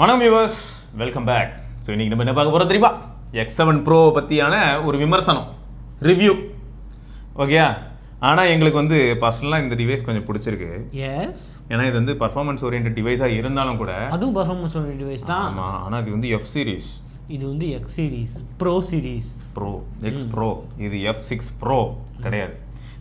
வணக்கம் viewers welcome back so இன்னைக்கு நம்ம என்ன பார்க்க போகிறோம் தெரியுமா? எக்ஸ் செவன் ப்ரோ பற்றியான ஒரு விமர்சனம். ரிவ்யூ ஓகேயா ஆனால் எங்களுக்கு வந்து பர்சனலாக இந்த டிவைஸ் கொஞ்சம் பிடிச்சிருக்கு. எஸ் ஏன்னா இது வந்து பர்ஃபார்மன்ஸ் ஓரியன்ட் டிவைஸாக இருந்தாலும் கூட அதுவும் பர்ஃபார்மன்ஸ் ஓரியன்ட் டிவைஸ் தான். ஆமாம் ஆனால் இது வந்து எஃப் சீரிஸ் இது வந்து X series pro series pro X pro இது எஃப் சிக்ஸ் ப்ரோ கிடையாது.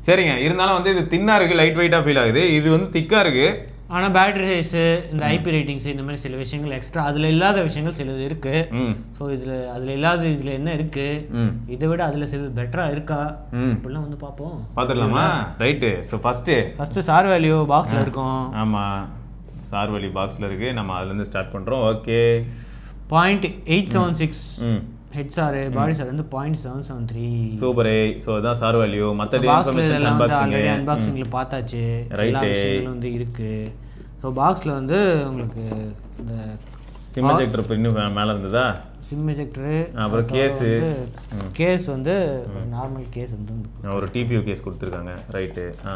சரிங்க. இருந்தாலும் வந்து இது தின்னாக இருக்குது லைட் வெயிட்டாக ஃபீல் ஆகுது. இது வந்து திக்காக இருக்குது ஆனால் பேட்டரி சைஸு இந்த ஐபி ரேட்டிங்ஸ் இந்த மாதிரி சில விஷயங்கள் எக்ஸ்ட்ரா அதில் இல்லாத விஷயங்கள் சிலது இருக்கு. ம். ஸோ இதில் அதில் இல்லாத இதில் என்ன இருக்கு? ம். இதை விட அதில் சிலது பெட்டராக இருக்கா? ம். அப்படிலாம் வந்து பார்ப்போம். பார்த்துடலாமா? Right so first first sir value பாக்ஸில் இருக்கும். ஆமாம் சார்வழி பாக்ஸில் இருக்குது நம்ம அதுலேருந்து ஸ்டார்ட் பண்ணுறோம் okay point eight seven six ம். ஹெச்ஆர் பாடி சார் வந்து பாயிண்ட் செவன் செவன் த்ரீ சூப்பரே. ஸோ அதான் சார் வேல்யூ மற்ற இன்ஃபர்மேஷன் அன்பாக்சிங் அன்பாக்சிங்கில் பார்த்தாச்சு. எல்லா விஷயங்களும் வந்து இருக்கு. ஸோ பாக்ஸில் வந்து உங்களுக்கு இந்த சிம் எஜெக்டர் இன்னும் மேலே இருந்ததா? சிம் எஜெக்டரு அப்புறம் கேஸு கேஸ் வந்து நார்மல் கேஸ் வந்து ஒரு டிபியூ கேஸ் கொடுத்துருக்காங்க. ரைட்டு ஆ.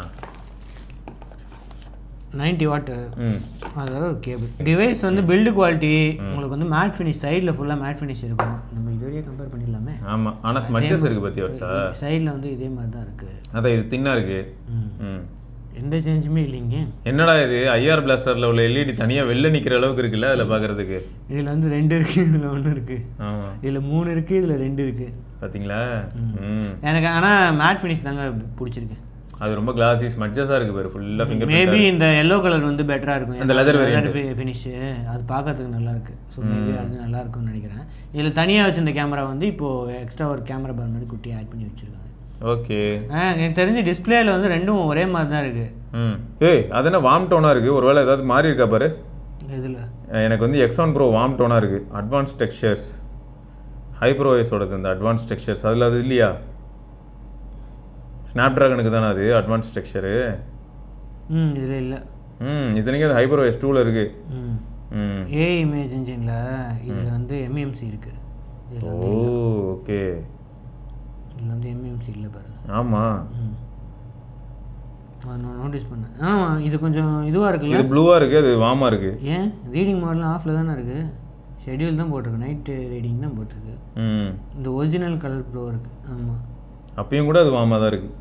நைன்டி வாட்டு ம். அதோட ஒரு கேபிள். டிவைஸ் வந்து பில்டு குவாலிட்டி உங்களுக்கு வந்து மேட் ஃபினிஷ் சைடில் ஃபுல்லாக மேட் ஃபினிஷ் இருக்கும் நம்ம இதோடய கம்பேர் பண்ணிடலாமே. ஆமாம் ஆனால் ஸ்மச்சஸ் இருக்குது பற்றி வச்சா சைடில் வந்து இதே மாதிரி தான் இருக்குது அதான் இது தின்னாக இருக்குது ம். ம். எந்த சேஞ்சுமே இல்லைங்க. என்னடா இது? ஐஆர் பிளாஸ்டரில் உள்ள எல்இடி தனியாக வெளில நிற்கிற அளவுக்கு இருக்குல்ல அதில் பார்க்குறதுக்கு இதில் வந்து ரெண்டு இருக்குது இதில் ஒன்று இருக்குது ஆமாம் இதில் மூணு இருக்குது இதில் ரெண்டு இருக்குது பார்த்தீங்களா எனக்கு ஆனால் மேட் ஃபினிஷ் தாங்க பிடிச்சிருக்கு. அது ரொம்ப கிளாசி ஸ்மச்சஸாக இருக்குது பாரு ஃபுல்லாக ஃபிங்கர் மேபி இந்த எல்லோ கலர் வந்து பெட்டராக இருக்கும். அந்த leather variant. ஃபினிஷு அது பார்க்கறதுக்கு நல்லா இருக்கு. ஸோ மேபி அது நல்லா இருக்கும்னு நினைக்கிறேன். இதில் தனியாக வச்சிருந்த கேமரா வந்து இப்போது எக்ஸ்ட்ரா ஒரு கேமரா பார் மாதிரி குட்டி ஆட் பண்ணி வச்சிருக்காங்க. ஓகே. எனக்கு தெரிஞ்சு டிஸ்பிளேல வந்து ரெண்டும் ஒரே மாதிரி தான் இருக்கு. ம். ஏய் அது என்ன வார்ம் டோனாக இருக்குது ஒருவேளை ஏதாவது மாறி இருக்கா பாரு? இதில் எனக்கு வந்து எக்ஸ் ஒன் ப்ரோ வார்ம் டோனாக இருக்குது அட்வான்ஸ் டெக்ஸ்சர்ஸ் ஹைப்ரோஎஸோடது இந்த அட்வான்ஸ் டெக்ஸ்சர்ஸ் அதில் அது இல்லையா? ஸ்னாப் ட்ராகனுக்கு தானே அது அட்வான்ஸ் டெக்ஸ்சரு ம் இதில் இல்லை. ம் இத்தனைக்கும் அது ஹைப்ரோ எஸ் டூவில் இருக்குது ம். ம். ஏ இமேஜ் இன்ஜினில் இதில் வந்து எம்எம்சி இருக்கு. இதில் ஓ ஓகே. இதில் வந்து எம்எம்சி இல்லை பாருங்க. ஆமாம் நான் நோட்டீஸ் பண்ணேன். ஆமாம் இது கொஞ்சம் இதுவாக இருக்குல்ல? இது ப்ளூவாக இருக்குது அது வார்மாக இருக்குது ஏன்? ரீடிங் மாடலாம் ஆஃபில் தானே இருக்குது ஷெட்யூல் தான் போட்டிருக்கு. நைட்டு ரீடிங் தான் போட்டிருக்கு. ம். இந்த ஒரிஜினல் கலர் ப்ரோ இருக்குது ஆமாம் அப்பயும் கூட அது வார்மாக தான் இருக்குது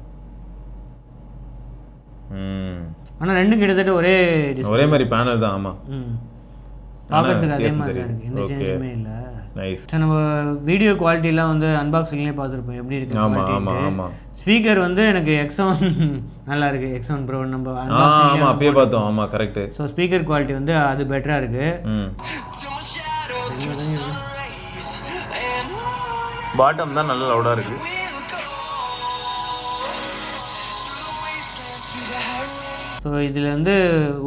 ஆனால் ரெண்டும் கிட்டத்தட்ட ஒரே ஒரே மாதிரி பேனல் தான் ஆமாம் ம். பார்க்கறதுக்கு அதே மாதிரி தான். இருக்குது எந்த. சேஞ்சுமே இல்லை. நைஸ் நம்ம வீடியோ குவாலிட்டிலாம் வந்து அன்பாக்சிங்லேயே பார்த்துருப்போம். எப்படி இருக்கு ஆமாம் ஆமாம் ஆமாம் ஸ்பீக்கர் வந்து எனக்கு எக்ஸ் ஒன் நல்லா இருக்கு. எக்ஸ் ஒன் ப்ரோ நம்ம ஆமாம் அப்பயே பார்த்தோம். ஆமாம் கரெக்டு ஸோ ஸ்பீக்கர் குவாலிட்டி வந்து அது பெட்டராக இருக்குது ம். பாட்டம் தான் நல்ல லவுடாக இருக்கு. ஸோ இதில் வந்து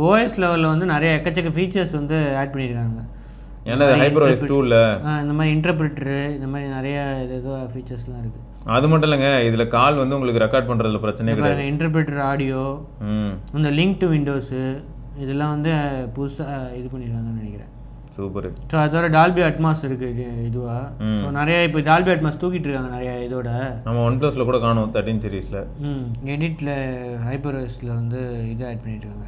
ஓஎஸ் லெவலில் வந்து நிறைய எக்கச்சக்க ஃபீச்சர்ஸ் வந்து ஆட் பண்ணியிருக்காங்க ஏன்னா ஹைப்ரோ எஸ் டூவில் இந்த மாதிரி இன்டர்பிரிட்டரு இந்த மாதிரி நிறைய இது ஏதோ ஃபீச்சர்ஸ்லாம் இருக்குது அது மட்டும் இல்லைங்க இதில் கால் வந்து உங்களுக்கு ரெக்கார்ட் பண்ணுறதுல பிரச்சனையே கிடையாது. இன்டர்பிரிட்டர் ஆடியோ இந்த லிங்க் டு விண்டோஸு இதெல்லாம் வந்து புதுசாக இது பண்ணியிருக்காங்கன்னு நினைக்கிறேன். சூப்பர். ஸோ அதோட டால்பி அட்மாஸ் இருக்குது இதுவாக ஸோ நிறைய இப்போ டால்பி அட்மாஸ் தூக்கிட்டு இருக்காங்க நிறைய இதோட. நம்ம ஒன் ப்ளஸில் கூட காணும் தேர்ட்டின் சீரீஸில் ம். எடிட்டில் ஹைப்பர்ஸில் வந்து இது ஆட் பண்ணியிருக்காங்க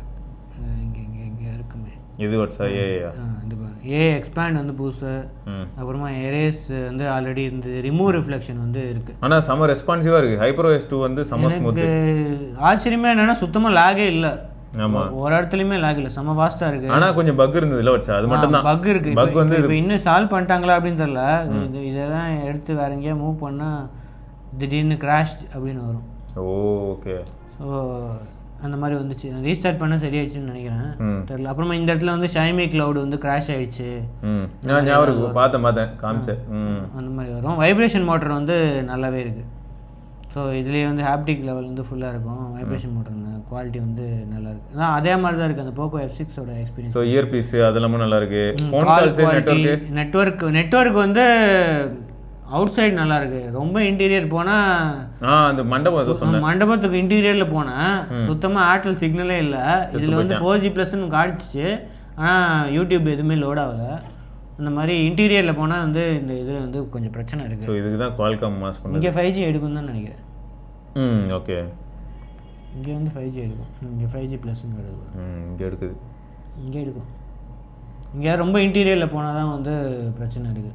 இங்கே இங்கே இங்கே இருக்குமே. இது வாட்ஸா ஆ இது பாருங்க. ஏ எக்ஸ்பேண்ட் வந்து புதுசு. அப்புறமா எரேஸ் வந்து ஆல்ரெடி இந்த ரிமூவ் ரிஃப்ளெக்ஷன் வந்து இருக்குது ஆனால் செம்ம ரெஸ்பான்சிவாக இருக்குது ஹைப்ரோ எஸ் டூ வந்து செம்ம ஸ்மூத் எனக்கு ஆச்சரியமே என்னன்னா சுத்தமாக லாகே இல்லை. ஒரு இடத்துலையுமே லாக் இல்லை. செம்ம ஃபாஸ்ட்டாக இருக்குது ஆனால் கொஞ்சம் பக் இருந்ததுல வச்சா. அது மட்டும் தான். பக் இருக்கு. பக் வந்து இப்போ இன்னும் சால்வ் பண்ணிட்டாங்களா அப்படின்னு தெரியல. இது இதெல்லாம் எடுத்து வேற எங்கேயா மூவ் பண்ணால் திடீர்னு கிராஷ் அப்படின்னு வரும். ஓகே ஸோ அந்த மாதிரி வந்துச்சு. ரீஸ்டார்ட் பண்ண சரியாயிடுச்சுன்னு நினைக்கிறேன். தெரியல. அப்புறமா இந்த இடத்துல வந்து ஷைமி கிளவுட் வந்து கிராஷ் ஆயிடுச்சு. நான் ஞாபகம் இருக்கு. பார்த்தேன் பார்த்தேன். காமிச்சேன். ம். அந்த மாதிரி வரும். வைப்ரேஷன் மோட்டர் வந்து நல்லாவே இருக்குது ஸோ இதுலேயே வந்து ஹாப்டிக் லெவல் வந்து ஃபுல்லாக இருக்கும். வைப்ரேஷன் மோட்டர் குவாலிட்டி வந்து நல்லா இருக்கு. அதான் அதே மாதிரி தான் இருக்குது அந்த போக்கோ எஃப் சிக்ஸோட எக்ஸ்பீரியன்ஸ் ஸோ இயர்பீஸ் அதெல்லாமும் நல்லா இருக்கு. Phone call calls network network வந்து அவுட் சைடு நல்லா இருக்கு. ரொம்ப இன்டீரியர் போனால் ஆ அந்த மண்டபம் மண்டபத்துக்கு இன்டீரியரில் போனேன் சுத்தமாக ஏர்டெல் சிக்னலே இல்லை. இதில் வந்து ஃபோர் ஜி ப்ளஸ்ன்னு காட்டுச்சு. ஆனால் யூடியூப் எதுவுமே லோட் ஆகலை. அந்த மாதிரி இன்டீரியரில் போனால் வந்து இந்த இதில் வந்து கொஞ்சம் பிரச்சனை இருக்குது ஸோ இதுக்கு தான் குவால்காம் மாஸ் பண்ணது. இங்கே ஃபைவ் ஜி எடுக்கும் தான் நினைக்கிறேன். ம் ஓகே இங்கே வந்து ஃபைவ் ஜி எடுக்கும். இங்கே ஃபைவ் ஜி ப்ளஸ்ன்னு எடுக்கும் ம் இங்கே எடுக்குது. இங்கே எடுக்கும். இங்கே ரொம்ப இன்டீரியரில் போனால் தான் வந்து பிரச்சனை இருக்குது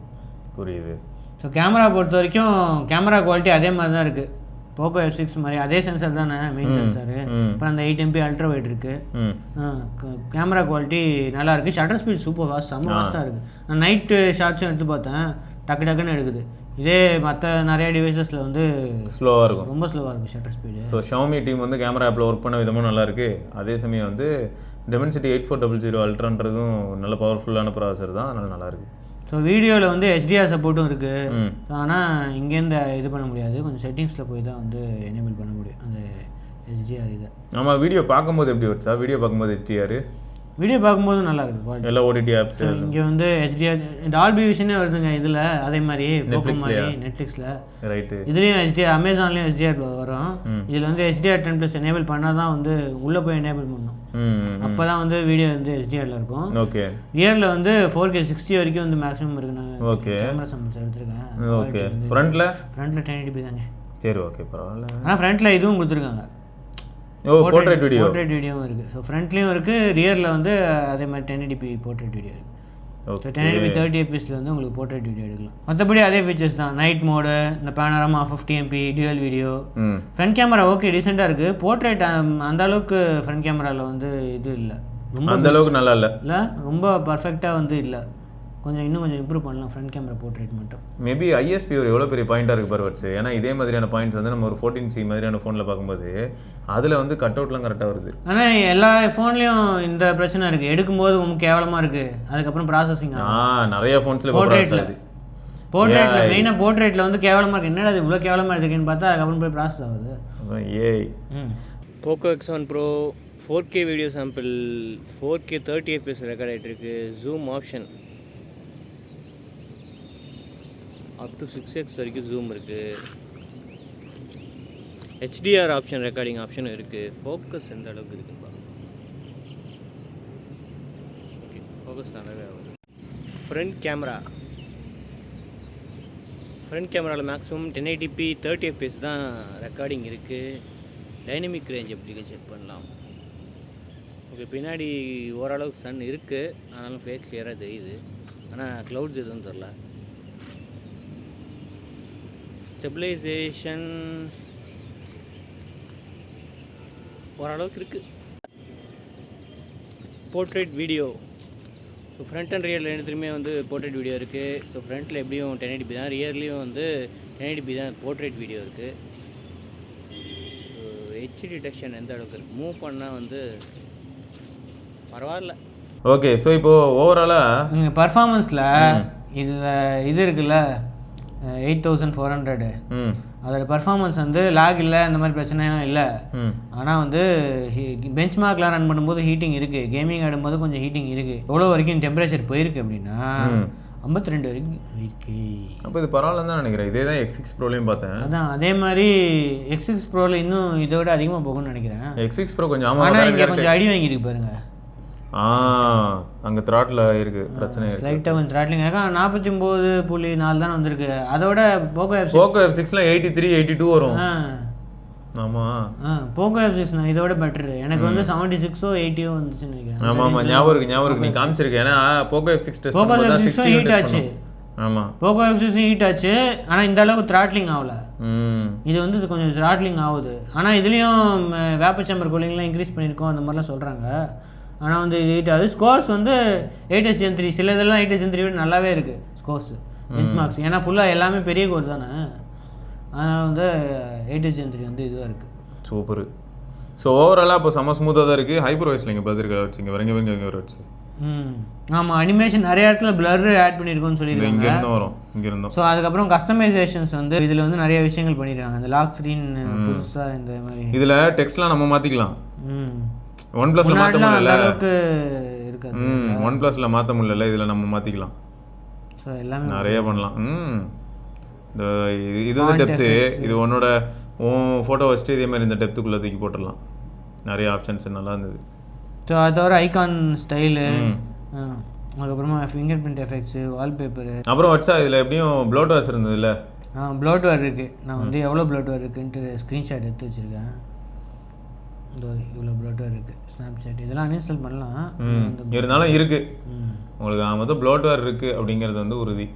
புரியுது. ஸோ கேமரா பொறுத்த வரைக்கும் கேமரா குவாலிட்டி அதே மாதிரி தான் இருக்குது போக்கோ எஃப் சிக்ஸ் மாதிரி அதே சென்சார் தானே மெயின் சென்சாரு. அப்புறம் அந்த எயிட் எம்பி அல்ட்ரா வைட் இருக்குது ம். கேமரா குவாலிட்டி நல்லா இருக்குது ஷட்டர் ஸ்பீட் சூப்பர் ஃபாஸ்ட் செம்ம ஃபாஸ்ட்டாக இருக்குது நான் நைட்டு ஷார்ட்ஸும் எடுத்து பார்த்தேன். டக்கு டக்குன்னு எடுக்குது. இதே மற்ற நிறைய டிவைசஸில் வந்து ஸ்லோவாக இருக்கும். ரொம்ப ஸ்லோவாக இருக்குது shutter speed so Xiaomi team வந்து கேமரா ஆப்பில் ஒர்க் பண்ண விதமும் நல்லா இருக்கு. அதே சமயம் வந்து Dimensity eight four double zero அல்ட்ரான்றதும் நல்ல பவர்ஃபுல்லான ப்ராசர் தான். அதனால நல்லா இருக்கு. ஸோ வீடியோவில் வந்து HDR சப்போர்ட்டும் இருக்குது ஆனால் இங்கேருந்து இது பண்ண முடியாது. கொஞ்சம் செட்டிங்ஸில் போய் தான் வந்து எனேபிள் பண்ண முடியும். அந்த எஸ்டிஆர் இதை. ஆமாம் வீடியோ பார்க்கும்போது எப்படி வச்சா வீடியோ பார்க்கும்போது ஹெச்டிஆர் வீடியோ பார்க்கும்போது நல்லா இருக்கு குவாலிட்டி எல்லா ஓடிடி ஆப்ஸ் இங்கே வந்து HDR டால்பி விஷனே வருதுங்க இதில் அதே மாதிரி போக்கோ மாதிரி நெட்ஃப்ளிக்ஸில் ரைட்டு இதுலேயும் HDR அமேசான்லேயும் HDR வரும். இதில் வந்து HDR டென் ப்ளஸ் எனேபிள் பண்ணால் தான் வந்து உள்ளே போய் எனேபிள் பண்ணணும் ம் அப்போ தான் வந்து வீடியோ வந்து HDRல இருக்கும். ஓகே ரியரில் வந்து ஃபோர் கே சிக்ஸ்டி வரைக்கும் வந்து மேக்ஸிமம் இருக்கு. நான் ஓகே கேமரா சம்மன்ஸ் எடுத்திருக்கேன். ஓகே ஃப்ரண்ட்டில் ஃப்ரண்ட்டில் டென் எயிட்டி தாங்க. சரி ஓகே பரவாயில்ல. ஆனால் ஃப்ரண்ட்டில் இதுவும் கொடுத்துருக்காங்க. ஓ போர்ட்ரேட் வீடியோ போர்ட்ரேட் வீடியோவும் இருக்குது ஸோ ஃப்ரண்ட்லேயும் இருக்குது ரியரில் வந்து அதே மாதிரி டென் எயிட்டி போர்ட்ரேட் வீடியோ இருக்குது ஸோ டென் எயிட்டி தேர்ட்டி எபிஎஸ்ல வந்து உங்களுக்கு போர்ட்ரேட் வீடியோ எடுக்கலாம். மற்றபடி அதே ஃபீச்சர்ஸ் தான். நைட் மோடு இந்த panorama fifty MP dual video front camera okay டீசெண்டாக இருக்குது போர்ட்ரேட் அந்த அளவுக்கு ஃப்ரண்ட் கேமராவில் வந்து இது இல்லை. ரொம்ப அந்த அளவுக்கு நல்லா இல்லை. இல்லை ரொம்ப பர்ஃபெக்டாக வந்து இல்லை. கொஞ்சம் இன்னும் கொஞ்சம் இம்ப்ரூவ் பண்ணலாம். ஃப்ரண்ட் கேமரா போர்ட்ரேட் மட்டும். மேபி ஐஎஸ்பி ஒரு எவ்வளோ பெரிய பாயிண்டாக இருக்குது பர்வட்ஸ் ஏன்னா இதே மாதிரியான பாயிண்ட்ஸ் வந்து நம்ம ஒரு ஃபோர்டீன் சி மாதிரியான ஃபோனில் பார்க்கும்போது அதில் வந்து கட் அவுட்லாம் கரெக்டாக வருது. ஆனால் எல்லா ஃபோன்லேயும் இந்த பிரச்சனை இருக்குது எடுக்கும்போது ரொம்ப கேவலமாக இருக்குது அதுக்கப்புறம் ப்ராசஸிங் ஆ நிறைய ஃபோன்ஸில். ஆகுது. போர்ட்ரேட்டில் மெயினாக போர்ட்ரேட்டில் வந்து கேவலமாக இருக்குது என்னடா இது இவ்வளோ கேவலமாக இருக்குன்னு பார்த்தா அதுக்கப்புறம் போய் ப்ராசஸ் ஆகுது. ஏய் ம். Poco X one Pro four K video sample four K thirty FPS record ஆகிட்டு இருக்கு. Zoom option up to six X வரைக்கும் ஜூம் இருக்குது ஹெச்டிஆர் ஆப்ஷன் ரெக்கார்டிங் ஆப்ஷன் இருக்குது ஃபோக்கஸ் எந்த அளவுக்கு இருக்குப்பா ஓகே ஃபோக்கஸ் நல்லாவே ஆகுது. ஃப்ரண்ட் கேமரா ஃப்ரண்ட் கேமராவில் maximum ten eighty p thirty FPS தான் ரெக்கார்டிங் இருக்குது டைனமிக் ரேஞ்ச் எப்படி செக் பண்ணலாம். ஓகே பின்னாடி ஓரளவுக்கு சன் இருக்குது ஆனாலும் ஃபேஸ் கிளியராக தெரியுது. ஆனால் க்ளவுட்ஸ் எதுவும் தெரில ஸ்டெபிலைசேஷன் ஓரளவுக்கு இருக்குது portrait video so front and rear ரெண்டுத்துலையுமே வந்து போர்ட்ரேட் வீடியோ இருக்குது ஸோ ஃப்ரண்ட்டில் எப்படியும் டென் எயிட்டிபி தான். ரியர்லேயும் வந்து டென் எயிட்டிபி தான் போர்ட்ரேட் வீடியோ இருக்குது ஸோ ஹெச் டிடெக்ஷன் எந்த அளவுக்கு இருக்குது மூவ் பண்ணால் வந்து பரவாயில்ல. ஓகே ஸோ இப்போ ஓவராலாக பர்ஃபார்மன்ஸில் இதில் இது இருக்குல்ல? Eight thousand four hundred. அதோட பர்ஃபார்மன்ஸ் வந்து லாக் இல்லை அந்த மாதிரி பிரச்சனையும் இல்லை. ம். ஆனால் வந்து பெஞ்ச் மார்க்லாம் ரன் பண்ணும்போது ஹீட்டிங் இருக்குது கேமிங் ஆடும்போது கொஞ்சம் ஹீட்டிங் இருக்குது எவ்வளோ வரைக்கும் டெம்பரேச்சர் போயிருக்கு அப்படின்னா. ஐம்பத்தி ரெண்டு வரைக்கும் இருக்கு அப்போ இது பரவாயில்லன்னு தான் நினைக்கிறேன். இதே தான் எக்ஸ் சிக்ஸ் ப்ரோலையும் பார்த்தேன். அதான் அதே மாதிரி எக்ஸ் சிக்ஸ் ப்ரோவில் இன்னும் இதை விட அதிகமாக போகும்னு நினைக்கிறேன். எக்ஸ் சிக்ஸ் ப்ரோ கொஞ்சம் ஆனால் இங்கே கொஞ்சம் அடி வாங்கியிருக்கு பாருங்க. ஆ அங்கே த்ராட்டில் இருக்கு பிரச்சனை லைட்டாக கொஞ்சம் த்ராட்லிங் ஆனால் நாற்பத்தி ஒம்பது புள்ளி நாலு தானே வந்திருக்கு. அதோட போக்கோ எஃப் போக்கோ எஃப் சிக்ஸ்லாம் எயிட்டி த்ரீ எயிட்டி டூ வரும். ஆமாம் போக்கோ எஃப் சிக்ஸ் இதோட பெட்டர் எனக்கு வந்து செவன்ட்டி சிக்ஸோ எயிட்டியோ வந்துச்சுன்னு நினைக்கிறேன். ஆமாம் ஆமாம் ஞாபகம் இருக்கு ஞாபகம் இருக்கு. நீ காமிச்சிருக்க. ஏன்னா போக்கோ எஃப் சிக்ஸ் தான் F6 சிக்ஸ்டி heat ஆச்சு. ஆமாம் போக்கோ எஃப் சிக்ஸ் ஹீட் ஆச்சு. ஆனால் இந்த அளவுக்கு த்ராட்லிங் ஆகல. இது வந்து இது கொஞ்சம் த்ராட்லிங் ஆகுது. ஆனால் இதுலேயும் வேப்ப சேம்பர் கூலிங்லாம் இன்க்ரீஸ் பண்ணியிருக்கோம் அந்த மாதிரிலாம் சொல்கிறாங்க ஆனால் வந்து இது ஆகுது ஸ்கோர்ஸ் வந்து எயிட் ஹெச் த்ரீ சில இதெல்லாம் எயிட் ஹெச் த்ரீ விட நல்லாவே இருக்குது ஸ்கோர்ஸ் பெஞ்ச் மார்க்ஸ் ஏன்னா ஃபுல்லாக எல்லாமே பெரிய கோர் தானே. அதனால் வந்து எயிட் ஹெச் த்ரீ வந்து இதுவாக இருக்குது சூப்பர் ஸோ ஓவராலாக இப்போ செம்ம ஸ்மூத்தாக தான் இருக்குது ஹைப்பர் வாய்ஸில் இங்கே பார்த்துருக்க வச்சுங்க வரங்க வரங்க இங்கே வர வச்சு ம். ஆமாம் அனிமேஷன் நிறைய இடத்துல பிளர் ஆட் பண்ணியிருக்கோம்னு சொல்லியிருக்காங்க. இருந்தும் வரும் இங்கே இருந்தும் ஸோ அதுக்கப்புறம் கஸ்டமைசேஷன்ஸ் வந்து இதில் வந்து நிறைய விஷயங்கள் பண்ணியிருக்காங்க அந்த லாக் ஸ்க்ரீன் புதுசாக இந்த மாதிரி. இதில் டெக்ஸ்ட்லாம் நம்ம மாற்றிக்கலாம் ம். ஒன் ப்ளஸில் மாற்ற முடியல. அளவுக்கு இருக்காது. ம் ஒன் ப்ளஸில் மாற்ற முடியல. இதில் நம்ம மாற்றிக்கலாம் ஸோ எல்லாமே நிறைய பண்ணலாம். ம். இந்த இது- இது வந்து டெப்த்து இது உன்னோட உன் ஃபோட்டோ வச்சுட்டு இதே மாதிரி இந்த டெப்த்துக்குள்ளே தூக்கி போட்டுடலாம். நிறைய ஆப்ஷன்ஸ் நல்லா இருந்தது. ஸோ அது தவிர ஐகான் ஸ்டைலு. அதுக்கப்புறமா ஃபிங்கர் பிரிண்ட் எஃபெக்ட்ஸு வால்பேப்பரு அப்புறம் வச்சா இதில் எப்படியும் ப்ளோட்டர்ஸ் இருந்ததுல்ல? ப்ளோட்வேர் இருக்குது நான் வந்து எவ்வளோ ப்ளோட்வேர் இருக்குன்ட்டு ஸ்க்ரீன்ஷாட் எடுத்து வச்சுருக்கேன். இந்த இவ்வளோ ப்ளோட்டர் இருக்குது ஸ்னாப்சாட் இதெல்லாம் அன்இன்ஸ்டால் பண்ணலாம். இருந்தாலும் இருக்கு. ம். உங்களுக்கு மொத்தம் ப்ளோட்வேர் இருக்கு அப்படிங்கிறது வந்து உறுதி.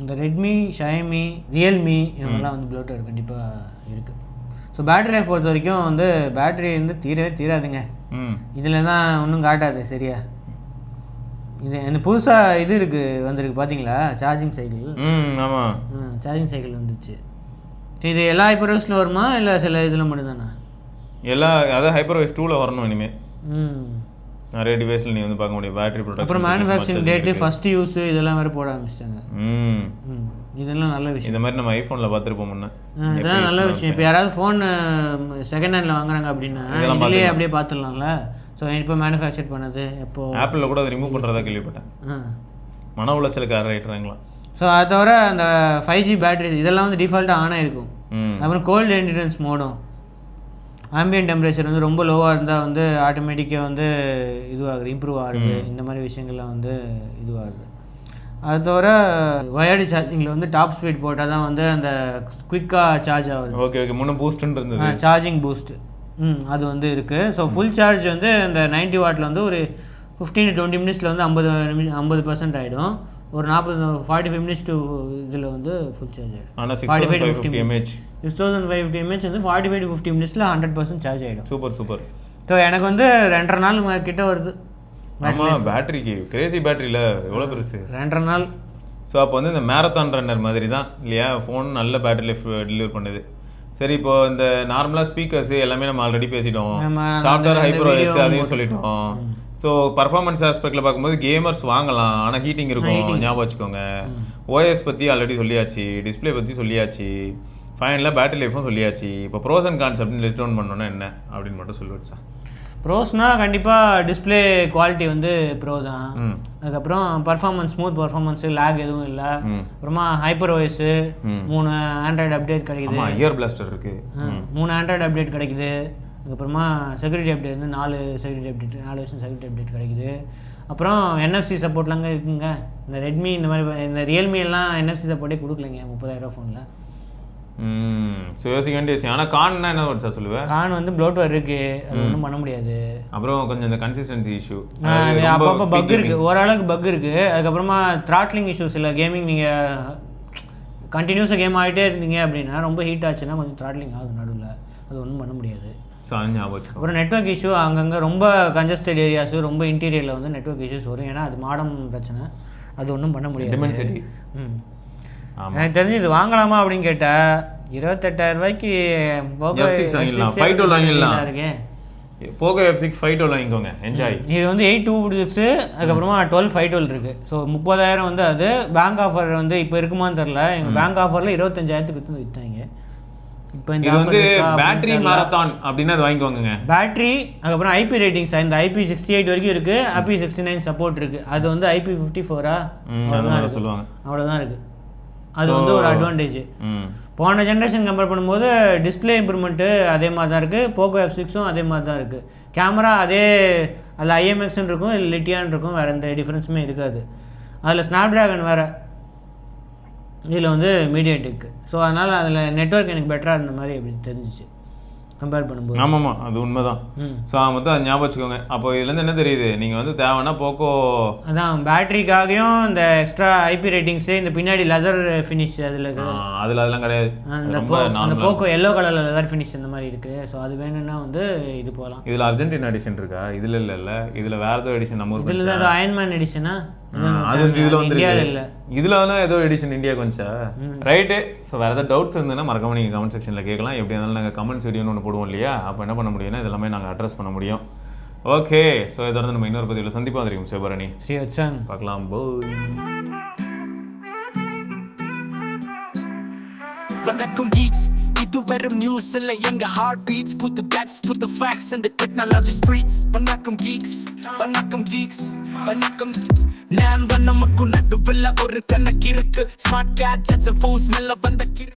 இந்த ரெட்மி ஷைமி ரியல்மி இவங்கெல்லாம் வந்து ப்ளோட்டர் கண்டிப்பாக இருக்குது ஸோ பேட்டரி லைஃப் பொறுத்த வரைக்கும் வந்து பேட்டரி வந்து தீரவே தீராதுங்க. இதில் தான் ஒன்றும் காட்டாது சரியா? இது இந்த புதுசாக இது இருக்குது வந்திருக்கு பார்த்தீங்களா சார்ஜிங் சைக்கிள் ம் ஆமாம் சார்ஜிங் சைக்கிள் வந்துச்சு. இது எல்லா ஹைப்பர்ஸில் வருமா? இல்லை சில இதில் மட்டும்தானா? எல்லா அதான் ஹைப்பர் வைஸ் டூவில் வரணும் இனிமேல் ம். நிறைய டிவைஸில் நீ வந்து பார்க்க முடியும். பேட்டரி அப்புறம் production manufacturing date first use இதெல்லாம் வேறு போட ஆரம்பிச்சிட்டாங்க. ம். இதெல்லாம் நல்ல விஷயம். இந்த மாதிரி நம்ம ஐஃபோனில் பார்த்துருப்போம் முன்ன. இதெல்லாம் நல்ல விஷயம். இப்போ யாராவது ஃபோன் செகண்ட் ஹேண்டில் வாங்குறாங்க அப்படின்னா இதுலேயே அப்படியே பார்த்துடலாம்ல. ஸோ இப்போ மேனுஃபேக்சர் பண்ணது எப்போ? ஆப்பிளில் கூட அதை ரிமூவ் பண்ணுறதா கேள்விப்பட்டேன். மன உளைச்சலுக்கு ஆராயிட்டுறாங்களா ஸோ அதை தவிர அந்த ஃபைவ் ஜி பேட்டரி இதெல்லாம் வந்து டிஃபால்ட்டாக ஆன் ஆயிருக்கும். ம். அப்புறம் கோல்டு என்டிடன்ஸ் மோடும் ஆம்பியன் டெம்பரேச்சர் வந்து ரொம்ப லோவாக இருந்தால் வந்து ஆட்டோமேட்டிக்காக வந்து இதுவாகுது இம்ப்ரூவ் ஆகுது. இந்த மாதிரி விஷயங்கள்லாம் வந்து இதுவாகுது. அது தவிர வயர்டு சார்ஜிங்கில் வந்து டாப் ஸ்பீட் போட்டால் தான் வந்து அந்த குயிக்காக சார்ஜ் ஆகுது. ஓகே ஓகே முன்ன பூஸ்ட்னு இருந்தது. சார்ஜிங் பூஸ்ட் ம் அது வந்து இருக்குது ஸோ ஃபுல் சார்ஜ் வந்து அந்த 90 வாட்டில் வந்து ஒரு ஃபிஃப்டீன் டுவெண்ட்டி மினிட்ஸில் வந்து ஐம்பது நிமிஷம் ஐம்பது பர்சன்ட் ஆகிடும் ஒரு நாற்பது ஃபார்ட்டி ஃபைவ் மினிட்ஸ் டு இதில் வந்து ஃபுல் சார்ஜ் ஆகிடும் ஆனால் forty five fifty mAh six thousand five fifty mAh வந்து ஃபார்ட்டி ஃபைவ் டு ஃபிஃப்டி மினிட்ஸில் ஹண்ட்ரட் பர்சன்ட் சார்ஜ் ஆகிடும் சூப்பர் சூப்பர். ஸோ எனக்கு வந்து ரெண்டரை நாள் கிட்ட வருது. ஆமாம் பேட்டரிக்கு கிரேசி பேட்டரியில் எவ்வளோ பெருசு? ரெண்டரை நாள். ஸோ அப்போ வந்து இந்த மேரத்தான் ரன்னர் மாதிரி தான் இல்லையா? ஃபோன் நல்ல பேட்டரி லைஃப் டெலிவர் பண்ணுது. சரி இப்போ இந்த நார்மலாக ஸ்பீக்கர்ஸ் எல்லாமே நம்ம ஆல்ரெடி பேசிட்டோம். சாஃப்ட்வேர் ஓஎஸ் அதையும் சொல்லிட்டோம். ஸோ பர்ஃபார்மன்ஸ் ஆஸ்பெக்டில் பார்க்கும்போது கேமர்ஸ் வாங்கலாம். ஆனால் ஹீட்டிங் இருக்கும். ஞாபகம் வச்சுக்கோங்க. ஓஎஸ் பற்றி ஆல்ரெடி சொல்லியாச்சு. டிஸ்ப்ளே பற்றி சொல்லியாச்சு. ஃபைனலாக பேட்டரி லைஃப்பும் சொல்லியாச்சு. இப்போ ப்ரோஸ் அண்ட் கான்ஸ் அப்படின்னு லிஸ்ட் டவுன் பண்ணோன்னா என்ன? அப்படின்னு மட்டும் சொல்லி வச்சா. ப்ரோஸ்னால் கண்டிப்பாக டிஸ்ப்ளே குவாலிட்டி வந்து ப்ரோ தான். அதுக்கப்புறம் பர்ஃபார்மன்ஸ் ஸ்மூத் பர்ஃபார்மன்ஸு லேக் எதுவும் இல்லை. அப்புறமா ஹைப்பர் ம். மூணு ஆண்ட்ராய்டு அப்டேட் கிடைக்குது. இயர் பிளாஸ்டர் இருக்குது மூணு ஆண்ட்ராய்டு அப்டேட் கிடைக்குது. அதுக்கப்புறமா செக்யூரிட்டி அப்டேட் வந்து நாலு செக்யூரிட்டி அப்டேட் நாலு வருஷம் செக்யூரிட்டி அப்டேட் கிடைக்குது. அப்புறம் என்எஃப்சி சப்போர்ட்லாங்க இருக்குங்க. இந்த ரெட்மி இந்த மாதிரி இந்த ரியல்மி எல்லாம் என்எஃப்சி சப்போர்ட்டே கொடுக்கலைங்க முப்பதாயிரம் ஃபோனில் ஸோ யோசிக்க வேண்டிய விஷயம் ஆனால் கான்னா என்ன வச்சா சொல்லுவேன் கான் வந்து ப்ளோட்வேர் இருக்கு. அது ஒன்றும் பண்ண முடியாது. அப்புறம் கொஞ்சம் இந்த கன்சிஸ்டன்சி இஷ்யூ அப்பப்போ பக் இருக்கு. ஓரளவுக்கு பக் இருக்கு. அதுக்கப்புறமா த்ராட்லிங் இஷ்யூஸ் இல்லை கேமிங் நீங்கள் கண்டினியூஸாக கேம் ஆகிட்டே இருந்தீங்க அப்படின்னா ரொம்ப ஹீட் ஆச்சுன்னா கொஞ்சம் த்ராட்லிங் ஆகுது நடுவில். அது ஒன்றும் பண்ண முடியாது. அது ஞாபகம் அப்புறம் நெட்வொர்க் இஷ்யூ அங்கங்கே ரொம்ப கன்ஜஸ்டட் ஏரியாஸ் ரொம்ப இன்டீரியரில் வந்து நெட்வொர்க் இஷ்யூஸ் வரும். ஏன்னா அது மாடம் பிரச்சனை. அது ஒன்றும் பண்ண முடியாது. டிமென்சிட்டி ம். எனக்கு தெரிஞ்சு இது வாங்கலாமா அப்படின்னு கேட்டால் இருபத்தெட்டாயிரம் ரூபாய்க்கு F6 வாங்கிடலாம். F6 ஃபைவ் டுவெல் வாங்கிடலாம். இருக்கே. Poco F six five twelve வாங்கிக்கோங்க. என்ஜாய் இது வந்து எயிட் டூ சிக்ஸு அதுக்கப்புறமா டுவெல் ஃபைவ் டுவெல் இருக்குது ஸோ முப்பதாயிரம் வந்து அது. பேங்க் ஆஃபர் வந்து இப்போ இருக்குமான்னு தெரில எங்கள் பேங்க் ஆஃபரில் இருபத்தஞ்சாயிரத்துக்கு விற்று விற்றாங்க இப்போ இது வந்து பேட்டரி மாரத்தான் அப்படின்னு அது வாங்கிக்கோங்க பேட்டரி அதுக்கப்புறம் ஐபி ரேட்டிங்ஸ் இந்த ஐபி சிக்ஸ்டி எயிட் வரைக்கும் இருக்குது ஐபி சிக்ஸ்டி நைன் சப்போர்ட் இருக்குது அது வந்து ஐபி ஃபிஃப்டி ஃபோரா மாதிரி சொல்லுவாங்க. அவ்வளோதான் இருக்குது அது வந்து ஒரு அட்வான்டேஜ் போன ஜென்ரேஷன் கம்பேர் பண்ணும்போது டிஸ்ப்ளே இம்ப்ரூவ்மெண்ட்டு அதே மாதிரி தான் இருக்குது போக்கோ எஃப் சிக்ஸும் அதே மாதிரி தான் இருக்குது கேமரா அதே அதில் ஐஎம்எக்ஸ்ன்னு இருக்கும் இல்லை லிட்டியான் இருக்கும் வேறு எந்த டிஃப்ரென்ஸுமே இருக்காது. அதில் ஸ்னாப் ட்ராகன் வேறு. இதில் வந்து மீடியாடெக் ஸோ அதனால் அதில் நெட்வொர்க் எனக்கு பெட்டராக இருந்த மாதிரி அப்படி தெரிஞ்சிச்சு. கம்பேர் பண்ணும்போது. ஆமாம்மா அது உண்மைதான். ஸோ மொத்தம் அதை ஞாபகம் வச்சுக்கோங்க. அப்போ இதுலேருந்து என்ன தெரியுது? நீங்கள் வந்து தேவைன்னா போக்கோ. அதான் பேட்டரிக்காகவும் இந்த எக்ஸ்ட்ரா ஐபி ரேட்டிங்ஸு இந்த பின்னாடி லெதர் ஃபினிஷ் அதில் அதில் அதெல்லாம் கிடையாது. அந்த அந்த போக்கோ எல்லோ கலரில் லெதர் ஃபினிஷ் இந்த மாதிரி இருக்குது ஸோ அது வேணும்னா வந்து இது போகலாம் இதில் அர்ஜென்டினா எடிஷன் இருக்கா? இதில் இல்லை இல்லை. இதில் வேறு ஏதோ எடிஷன் நம்ம இதில் ஏதோ அயன்மேன் எடிஷனா அது வந்து இதில் வந்து இந்தியாவில் இல்லை. இதில் வந்து ஏதோ எடிஷன் இந்தியா கொஞ்சம் ரைட்டு ஸோ வேறு ஏதாவது டவுட்ஸ் இருந்ததுன்னா மறக்காம நீங்கள் கமெண்ட் செக்ஷனில் கேட்கலாம். எப்படி இருந்தாலும் நாங்கள் கமெண்ட்ஸ் வீடியோன்னு ஒன்று போடுவோம் இல்லையா? அப்போ என்ன பண்ண முடியும்னா இதெல்லாமே நாங்கள் அட்ரஸ் பண்ண முடியும். ஓகே ஸோ இதை வந்து நம்ம இன்னொரு பதிவில் சந்திப்பா தெரியும் சிவபரணி. ஸ்ரீ வச்சான் பார்க்கலாம். போய் வணக்கம் geeks. இது வெறும் நியூஸ் இல்ல. எங்க ஹார்ட் பீட்ஸ் புது பேட்ஸ் புது ஃபேக்ட்ஸ் இந்த டெக்னாலஜி ஸ்ட்ரீட்ஸ் வணக்கம் geeks. வணக்கம் geeks. வணக்கம். நான் நமக்கு நடுவில் ஒரு கணக்கு இருக்கு. ஸ்மார்ட் கேட்ஜெட்ஸ் ஃபோன்ஸ் மெல்ல வந்த கிறு